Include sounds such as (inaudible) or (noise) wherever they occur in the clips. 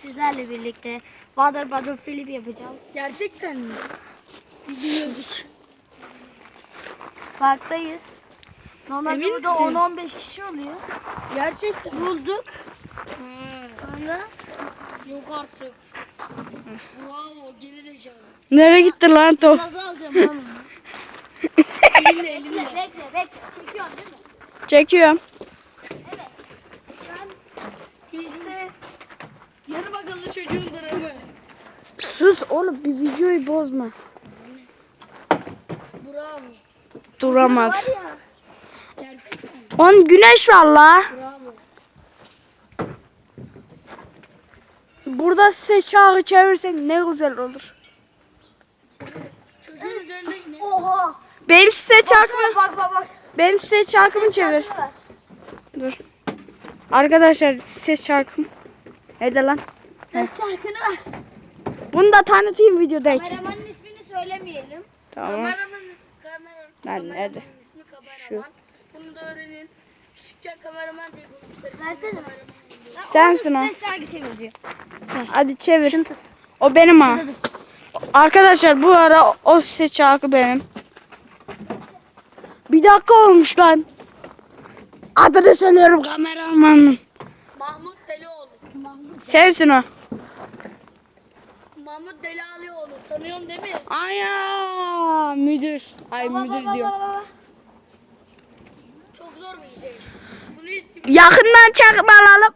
sizlerle birlikte Father Battle Philip yapacağız. Gerçekten mi? Biliyoruz. Parktayız. Normalde Emin burada misin? 10-15 kişi oluyor. Gerçekten. Bulduk. Ha, Sonra yok artık. Bravo geri zekalı. Nereye gitti lan top? nasıl alacağım ben bunu? (laughs) Elimle elimle. Bekle bekle bekle. Çekiyorsun değil mi? Çekiyorum. Evet. İşte yarım akıllı çocuğun dramı. Sus oğlum bir videoyu bozma. Bravo. Duramadı. Var ya. Gerçekten. On güneş var la. Bravo. Burada size çağı çevirsek ne güzel olur. Çocuğun üzerinde ne? Oha. Benim size çarkımı, Bak bak bak. benim size çarkımı çevir. Dur. Arkadaşlar ses çarkım. Hadi lan. Ses çarkını ver. Bunu da tanıtayım videodayken. Kameramanın ismini söylemeyelim. Tamam. Kameramanın kamera, Ben kameramanın nerede? ismi kameraman. Bunu da öğrenin. Küçükken kameraman diye bulmuşlar. Versene. Sensin o. Ses çarkı çevir diyor. Hadi çevir. Şunu tut. O benim ha. Şurada dur. Arkadaşlar bu ara o ses çarkı benim. Bir dakika olmuş lan. Adını söylüyorum kameramanın. Mahmut. Sensin o. Mahmut Delioğlu. Tanıyorsun değil mi? Aya müdür. Ay müdür diyor. Çok zor bir şey. Bunu isim. Yakından çakım alalım.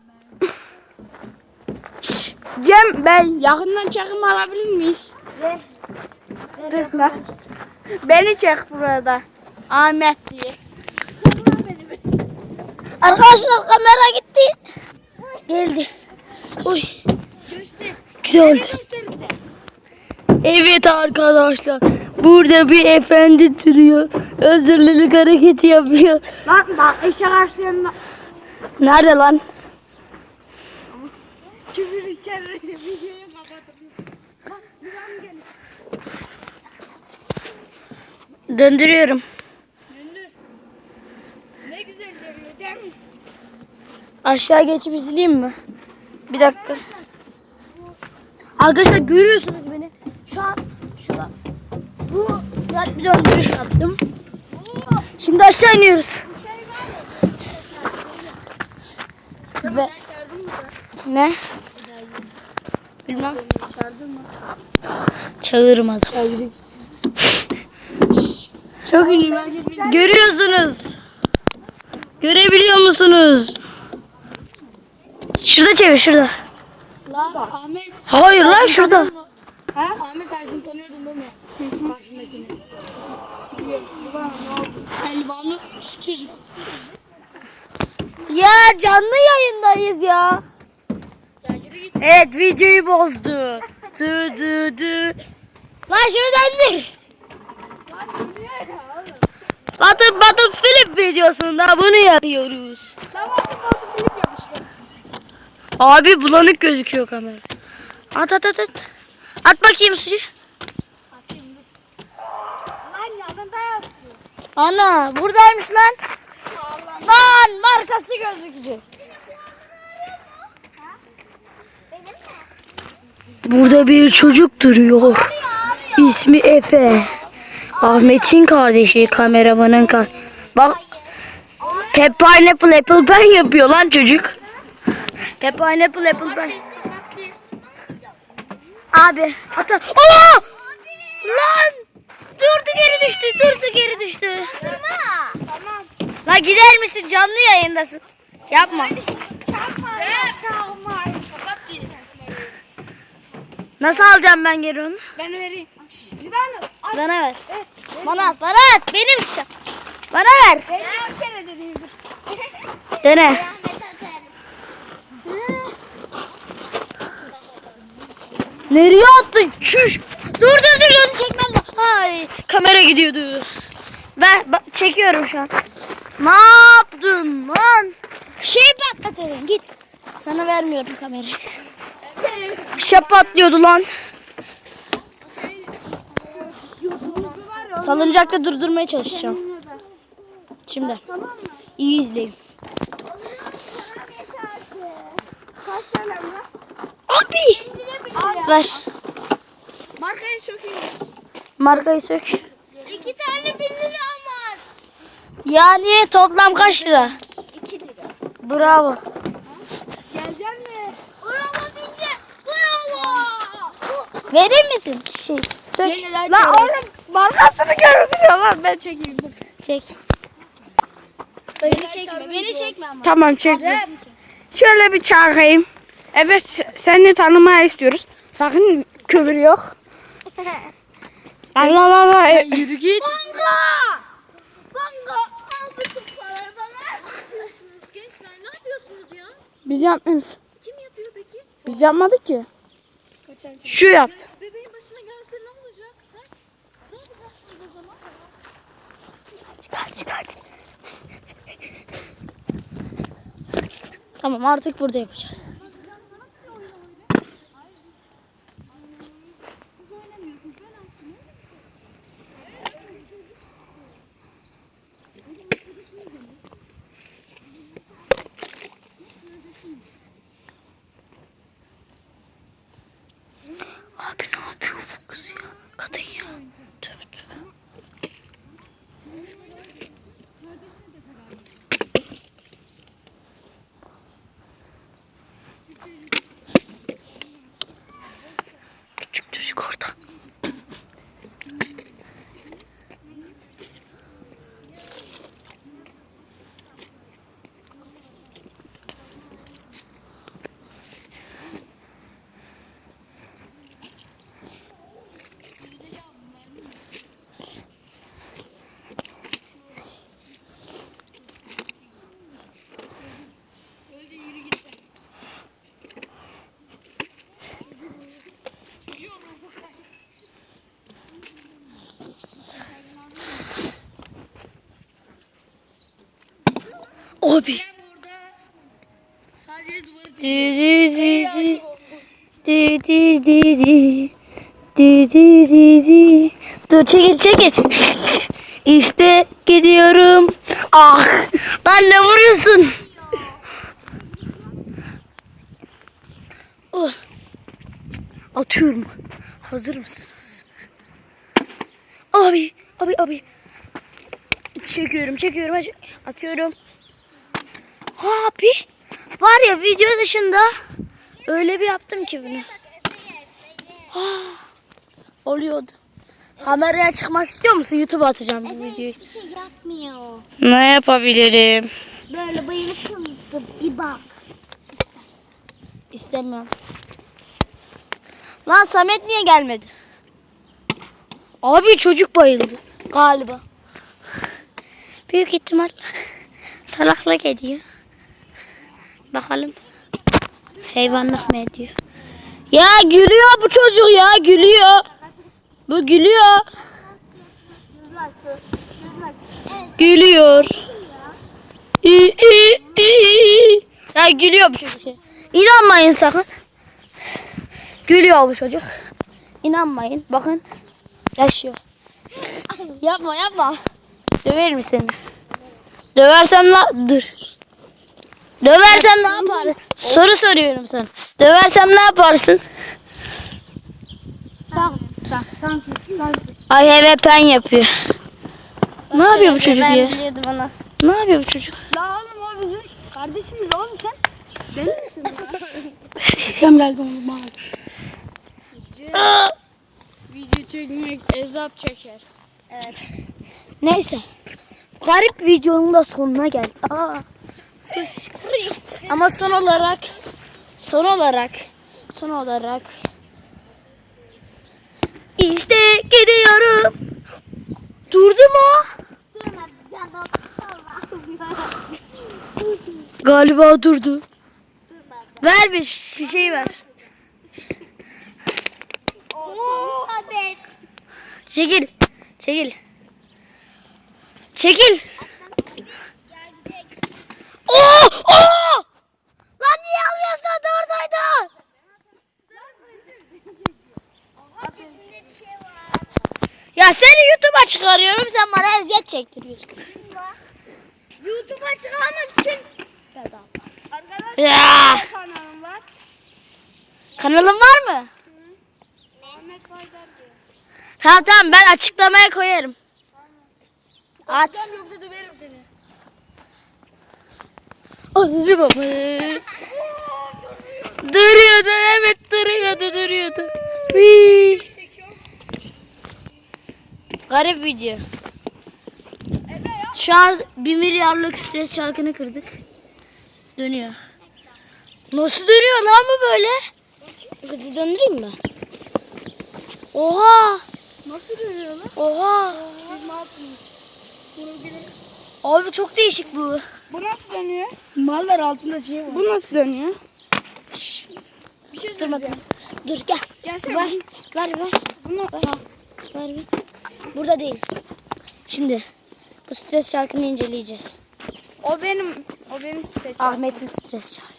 Şş, Cem Bey yakından çakım alabilir miyiz? Ver. Ver, Dur lan. Beni çek burada. Ahmet diye. Arkadaşlar kamera gitti. Geldi. Uy. Güzel oldu. Evet arkadaşlar. Burada bir efendi duruyor. Özürlülük hareketi yapıyor. Lan bak eşek ağaçlarına Nerede lan? küfür içeri (laughs) videoyu kapatırız. Döndürüyorum. Ne güzel görüyor değil mi? Aşağı geçip izleyeyim mi? Bir dakika. Arkadaşlar görüyorsunuz beni. Şu an şurada. Bu sert bir döndürüş yaptım. Şimdi aşağı iniyoruz. Ve ne? Bilmem. Çağırmadım. Çok ünlü. Görüyorsunuz. Görebiliyor musunuz? Şurada çevir şurada. La Ahmet. Hayır lan şurada. Ahmet sen şunu tanıyordun değil mi? Karşındakini. Çocuk. Ya canlı yayındayız ya. Evet videoyu bozdu. Dı dı dı. Lan şunu döndür. Batı Batı Philip videosunda bunu yapıyoruz. Abi bulanık gözüküyor kamera. At at at at. At bakayım suyu. Ana buradaymış lan. Lan markası gözüktü. Burada bir çocuk duruyor. İsmi Efe. Ahmet'in kardeşi kameramanın ka Bak Pep Pineapple Apple Pie yapıyor lan çocuk. Pep Pineapple Apple Pie. Abi ata. Allah! Lan! Durdu geri düştü. Durdu geri düştü. Durma. Tamam. La gider misin? Canlı yayındasın. Yapma. Kapat diye. Nasıl alacağım ben geri onu? Ben vereyim. Bana ver. Bana at, bana at. Benim şu. Bana ver. Dene. (laughs) Nereye attın? Çüş. Dur dur dur onu çekmem. Ay kamera gidiyordu. Ver çekiyorum şu an. Ne yaptın lan? Şey patlatıyorum git. Sana vermiyorum kamerayı. Şey patlıyordu lan. Salıncakta durdurmaya çalışacağım. Şimdi. İyi izleyin. Abi Ver. Markayı sökeyim. Markayı sök. İki tane bin liram var. Yani toplam kaç lira? İki lira. Bravo. Gelecek mi? Bravo deyince bravo. Verir misin? Şey, sök. Yeniler Lan çevir. oğlum markasını görünüyor lan ben çekeyim. dur. Çek. Beni çekme. Beni çekme ama. Tamam çektim. Şöyle bir çağırayım. Evet seni tanımaya istiyoruz. Sakın küfür yok. (laughs) Allah Allah Allah. Yürü git. Banga! Banga! Al bütün paraları bana. Ne yapıyorsunuz gençler? Ne yapıyorsunuz ya? Biz yapmıyoruz. Kim yapıyor peki? Biz yapmadık ki. Şu yaptı. Bebeğin başına gelse ne olacak? Ha? Ne yapacaksınız o zaman? Kaç kaç. tamam artık burada yapacağız. Abi ne yapıyor bu kız ya? Kadın ya. Tövbe tövbe. Küçük çocuk orada. Abi. Di di di di. Di di di di. Di di di di. Dur çekil çekil. İşte gidiyorum. Ah. Lan ne vuruyorsun? Oh. Atıyorum. Hazır mısınız? Abi, abi, abi. Çekiyorum, çekiyorum. Atıyorum. Abi. Var ya video dışında öyle bir yaptım ki bunu. Oluyordu. Kameraya çıkmak istiyor musun? YouTube'a atacağım bu videoyu. Hiçbir şey yapmıyor. Ne yapabilirim? Böyle bayılıp kaldı. Bir bak. İstemiyorum. Lan Samet niye gelmedi? Abi çocuk bayıldı galiba. (laughs) Büyük ihtimal salaklık ediyor. Bakalım. Hayvanlık mı ediyor? Ya gülüyor bu çocuk ya gülüyor. Bu gülüyor. Gülüyor. İ, i, i. Ya gülüyor bu çocuk. İnanmayın sakın. Gülüyor bu çocuk. İnanmayın. Bakın. Yaşıyor. yapma yapma. Döverim seni. Döversem la... Dur. Döversem ne yapar? Soru soruyorum sana. Döversem ne yaparsın? Ay have pen yapıyor. Ne yapıyor bu çocuk ya? Ne yapıyor bu çocuk? La oğlum o bizim kardeşimiz oğlum sen. Deli misin? Sen (laughs) geldi onu bana. Video çekmek ezap çeker. Neyse. Garip videonun da sonuna geldik. Aa. sus. Ama son olarak son olarak son olarak işte gidiyorum. Durdu mu? Durmadı canım. Galiba durdu. Durmadı. Ver bir şişeyi ver. Çekil. Çekil. Çekil. Oo! Oo! Lan niye alıyorsun? Oradaydı. Şey var. Ya seni YouTube'a çıkarıyorum sen bana eziyet çektiriyorsun. YouTube'a çıkarmak için Arkadaşlar Ya. kanalım var. Kanalın var mı? Tamam tamam ben açıklamaya koyarım. At. Yoksa döverim seni. Arı baba. duruyordu evet duruyordu duruyordu. Hii. Garip video. Şu an bir milyarlık stres çarkını kırdık. Dönüyor. Nasıl dönüyor lan bu böyle? Hızlı döndüreyim mi? Oha! Nasıl dönüyor lan? Oha! Bilin. Abi çok değişik bu. Bu nasıl dönüyor? Mallar altında şey var. Bu nasıl dönüyor? Şşş, Bir şey dur bakayım. Dur gel. Gelsene. Ver, ver, ver. Bunu Ver, ver, ver. Burada değil. Şimdi bu stres şarkını inceleyeceğiz. o benim o benim seçim. Ahmet'in stres şarkı.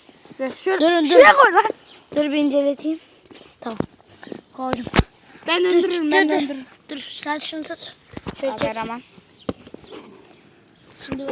Ya şöyle. Durun dur. Şuraya koy lan. Dur bir inceleteyim. Tamam. Koydum. Ben Dur, döndürürüm ben dur, dur. döndürürüm. Dur sen şunu tut. Şöyle. Kameraman. Şimdi ver.